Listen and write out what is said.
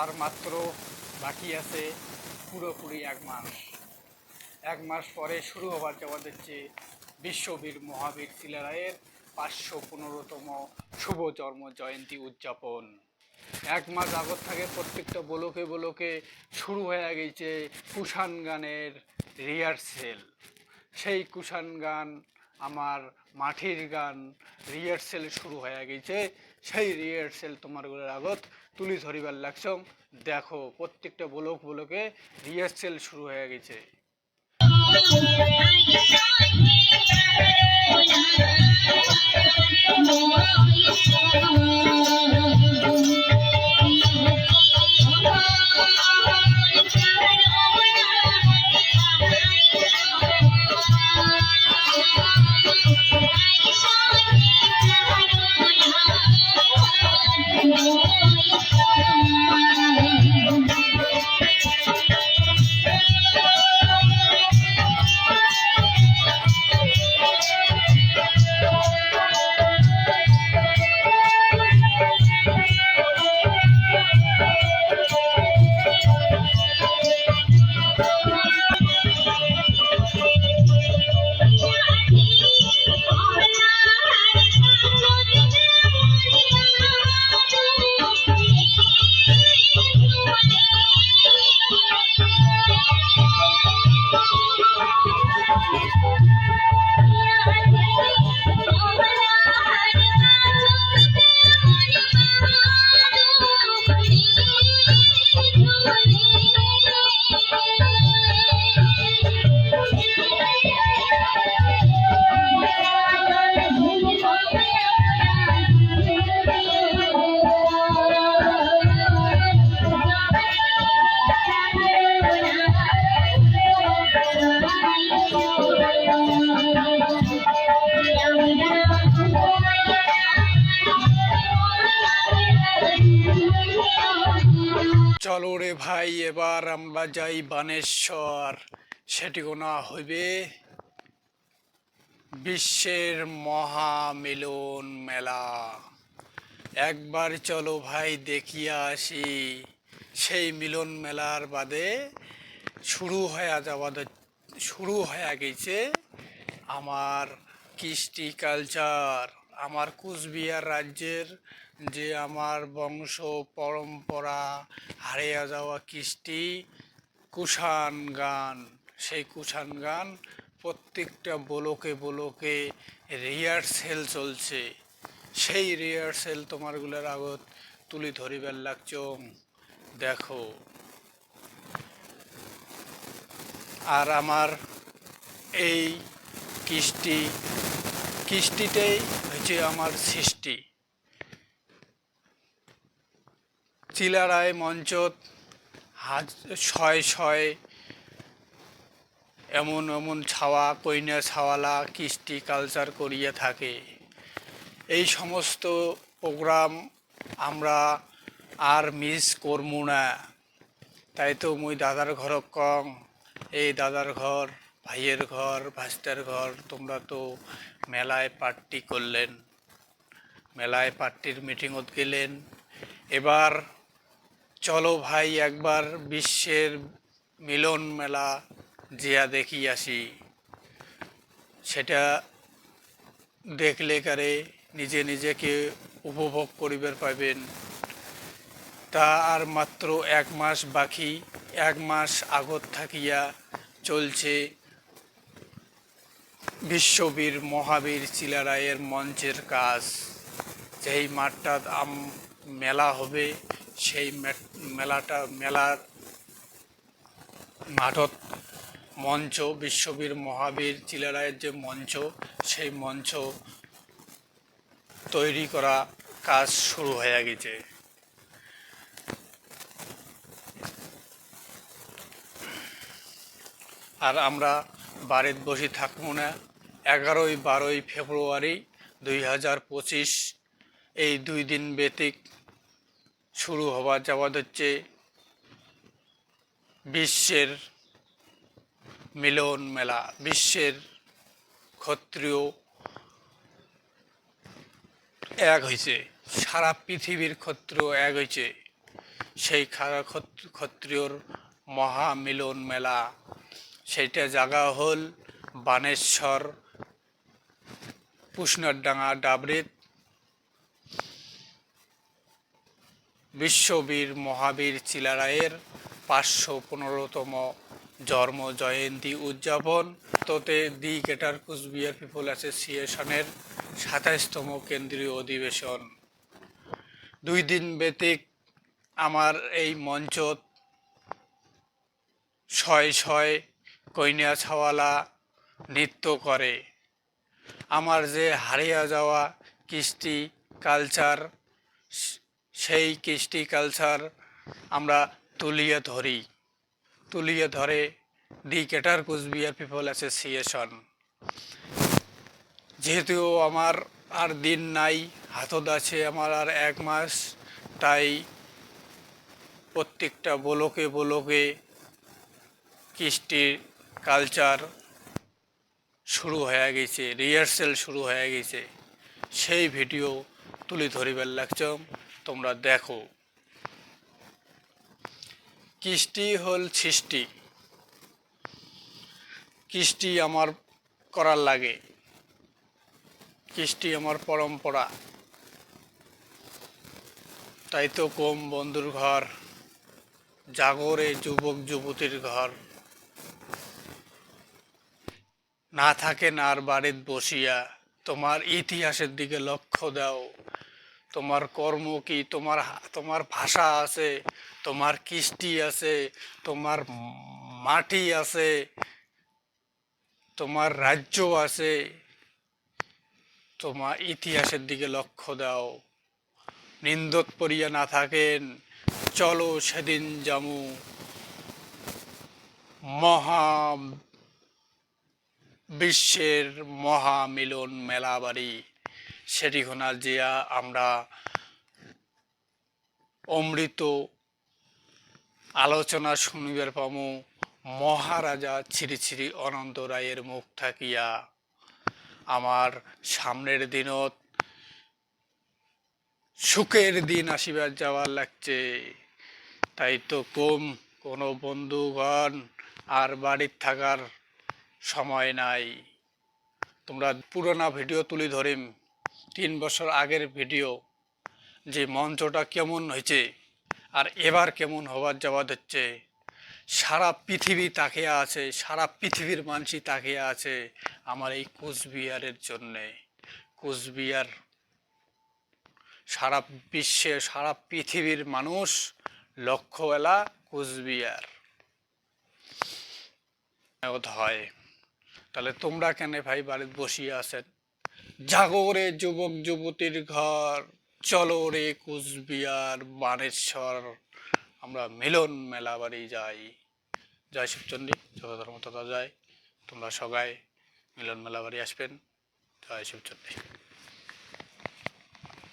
আর মাত্র বাকি আছে পুরোপুরি এক মাস। এক মাস পরে শুরু হবার যাওয়া দিচ্ছে বিশ্ববীর মহাবীর শিলারায়ের পাঁচশো পনেরোতম শুভ জন্ম জয়ন্তী উদযাপন। এক মাস আগত থেকে প্রত্যেকটা বলোকে বলোকে শুরু হয়ে গেছে কুষাণ গানের রিহার্সেল সেই কুষাণ গান আমার মাটির গান রিহার্সেল শুরু হয়ে গেছে। সেই রিহার্সেল তোমারগুলোর আগত তুলি ধরিবার লাগছম দেখো প্রত্যেকটা ব্লক ব্লকে রিহার্সেল শুরু হয়ে গেছে। চলো রে ভাই, এবার আমরা যাই বানেশ্বর। সেটি গোনা হইবে বিশ্বের মহামিলন মেলা। একবার চলো ভাই দেখিয়া আসি। সেই মিলন মেলার বাদে শুরু হয়ে যাওয়া শুরু হয়ে গেছে আমার কৃষ্টি কালচার। আমার কুচবিহার রাজ্যের যে আমার বংশ পরম্পরা, হারিয়ে যাওয়া কৃষ্টি, কুষাণ গান, সেই কুষাণ গান প্রত্যেকটা বলোকে বলোকে রিহার্সেল চলছে। সেই রিহার্সেল তোমারগুলোর আগত তুলি ধরিবার লাগছম দেখো। আর আমার এই কৃষ্টি কৃষ্টিটাই হচ্ছে আমার সৃষ্টি। চিলারায় মঞ্চত হাজ ছয় ছয় এমন এমন ছাওয়া, কইনা ছাওয়ালা কৃষ্টি কালচার করিয়া থাকে। এই সমস্ত প্রোগ্রাম আমরা আর মিস করব না। তাই তো মুই দাদার ঘর কম। এই দাদার ঘর, ভাইয়ের ঘর, ভাস্তার ঘর, তোমরা তো মেলায় পার্টি করলেন, মেলায় পার্টির মিটিংত গেলেন। এবার চলো ভাই একবার বিশ্বের মিলন মেলা জিয়া দেখি আসি। সেটা দেখলে কারে নিজে নিজেকে উপভোগ করিবার পাবেন তা আর মাত্র এক মাস বাকি, এক মাস আগত থাকিয়া চলছে বিশ্ববীর মহাবীর চিলারায়ের মঞ্চের কাজ। যেই মাঠটা আম মেলা হবে, সেই মেলাটা, মেলার মাঠত মঞ্চ, বিশ্ববীর মহাবীর চিলারায়ের যে মঞ্চ, সেই মঞ্চ তৈরি করা কাজ শুরু হয়ে গেছে। আর আমরা বাড়িতে বসে থাকব না। এগারোই, বারোই ফেব্রুয়ারি দুই হাজার পঁচিশ, এই দুই দিন ব্যতিক শুরু হওয়া যাওয়া হচ্ছে বিশ্বের মিলন মেলা, বিশ্বের ক্ষত্রিয় এক হয়েছে সারা পৃথিবীর ক্ষত্রিয় এক হয়েছে সেই ক্ষত্রিয়র মহামিলন মেলা, সেইটা জায়গা হল বানেশ্বর পুষ্ণরডাঙ্গা ডাবরিত বিশ্ববীর মহাবীর চিলারায়ের পাঁচশো পনেরোতম জন্ম জয়ন্তী উদযাপন। তোতে দি গেটার কুচবিহার পিপল অ্যাসোসিয়েশনের সাতাইশতম কেন্দ্রীয় অধিবেশন। দুই দিন ব্যতিক আমার এই মঞ্চত ছয় ছয় কইনিয়া ছাওয়ালা নৃত্য করে। আমার যে হারিয়ে যাওয়া কৃষ্টি কালচার সেই কৃষ্টি কালচার আমরা তুলিয়ে ধরি। তুলিয়ে ধরে দি কেটার কুচবিহার পিপল অ্যাসোসিয়েশন যেহেতু আমার আর দিন নাই, হাতত আছে আমার আর এক মাস, তাই প্রত্যেকটা বলোকে বলোকে কৃষ্টির কালচার শুরু হয়ে গেছে রিহার্সেল শুরু হয়ে গেছে। সেই ভিডিও তুলে ধরিবার লাগছম তোমরা দেখো। কৃষ্টি হল সৃষ্টি। কৃষ্টি আমার করার লাগে। কৃষ্টি আমার পরম্পরা। তাই তো কম বন্ধুর ঘর, জাগরে যুবক যুবতীর ঘর। না থাকেন আর বাড়িত বসিয়া তোমার ইতিহাসের দিকে লক্ষ্য দাও। তোমার কর্ম কি? তোমার তোমার ভাষা আছে, তোমার কৃষ্টি আছে, তোমার মাটি আছে, তোমার রাজ্য আছে। তোমার ইতিহাসের দিকে লক্ষ্য দাও। নিন্দত পড়িয়া না থাকেন, চলো সেদিন জামু মহা বিশ্বের মহামিলন মেলা বাড়ি সেটি হোনা জিয়া, আমরা অমৃত আলোচনা শুনিবার পামু। মহারাজা শ্রী শ্রী অনন্ত রায়ের মুখ থাকিয়া আমার সামনের দিনত সুখের দিন আসিবার যাওয়ার লাগছে। তাই তো কম কোনো বন্ধুগণ আর বাড়ির থাকার সময় নাই। তোমরা পুরোনা ভিডিও তুলে ধরিম। তিন বছর আগের ভিডিও। যে মঞ্চটা কেমন হয়েছে আর এবার কেমন হবার যাওয়া হচ্ছে সারা পৃথিবী তাকিয়ে আছে, সারা পৃথিবীর মানুষই তাকিয়ে আছে আমার এই কোচবিহারের জন্যে। কোচবিহার সারা বিশ্বে, সারা পৃথিবীর মানুষ লক্ষ্যবেলা কোচবিহার। হয় তাহলে তোমরা কেন ভাই বাড়িতে বসিয়ে আছেন? জাগরে যুবক যুবতীর ঘর, চলো রে কুচবিহার, বানেশ্বর। আমরা মিলন মেলা বাড়ি যাই। জয় শিবচন্ডী যত ধর্ম তথা যায়। তোমরা সবাই মিলন মেলা বাড়ি আসবেন। জয় শিবচন্ডী।